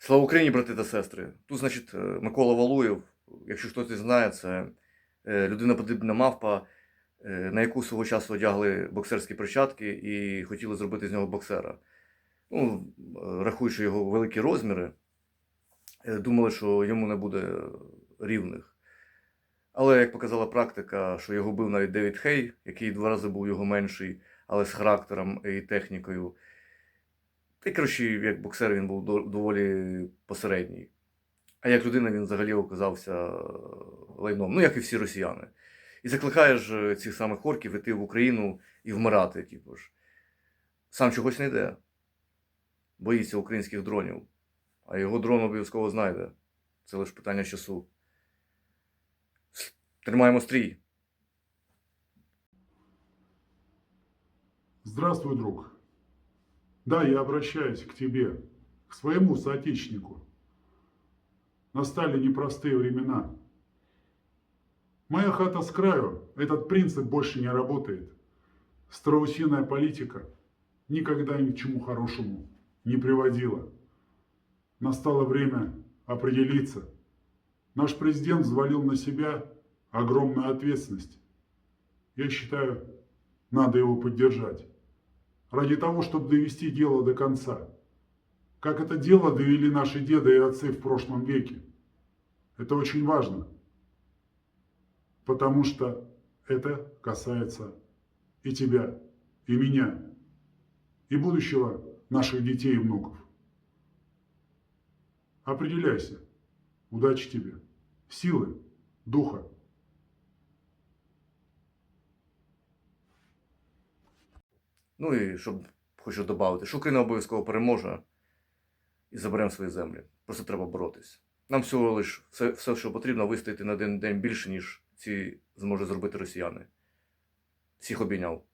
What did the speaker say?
Слава Україні, брати та сестри! Тут, значить, е, Микола Валуєв, якщо хтось не знає, це е, людина подібна мавпа, е, на яку свого часу одягли боксерські перчатки і хотіли зробити з нього боксера. Ну, рахуючи його великі розміри, думали, що йому не буде рівних. Але як показала практика, що його бив навіть Девід Хей, який два рази був його менший, але з характером і технікою. Й коротше, як боксер він був доволі посередній. А як людина він взагалі оказався е, лайном, ну як і всі росіяни. І закликає ж е, цих самих орків іти в Україну і вмирати, типу ж. Сам чогось не йде. Боїться українських дронів. А його дрон обов'язково знайде. Це лише питання часу. Тримаємо стрій. Здравствуй, друг. Да, я обращаюсь к тебе, к своему соотечественнику. Настали непростые времена. Моя хата с краю, этот принцип больше не работает. Страусиная политика никогда ни к чему хорошему не приводила. Настало время определиться. Наш президент взвалил на себя огромную ответственность. Я считаю, надо его поддержать ради того, чтобы довести дело до конца. Как это дело довели наши деды и отцы в прошлом веке. Это очень важно, потому что это касается и тебя, и меня, и будущего наших детей и внуков. Определяйся. Удачи тебе. Силы, духа. Ну і щоб хочу додати, що Україна обов'язково переможе і заберемо свої землі. Просто треба боротись. Нам всього лиш все, все, що потрібно, вистояти на один день більше, ніж ці зможуть зробити росіяни. Всіх обійняв.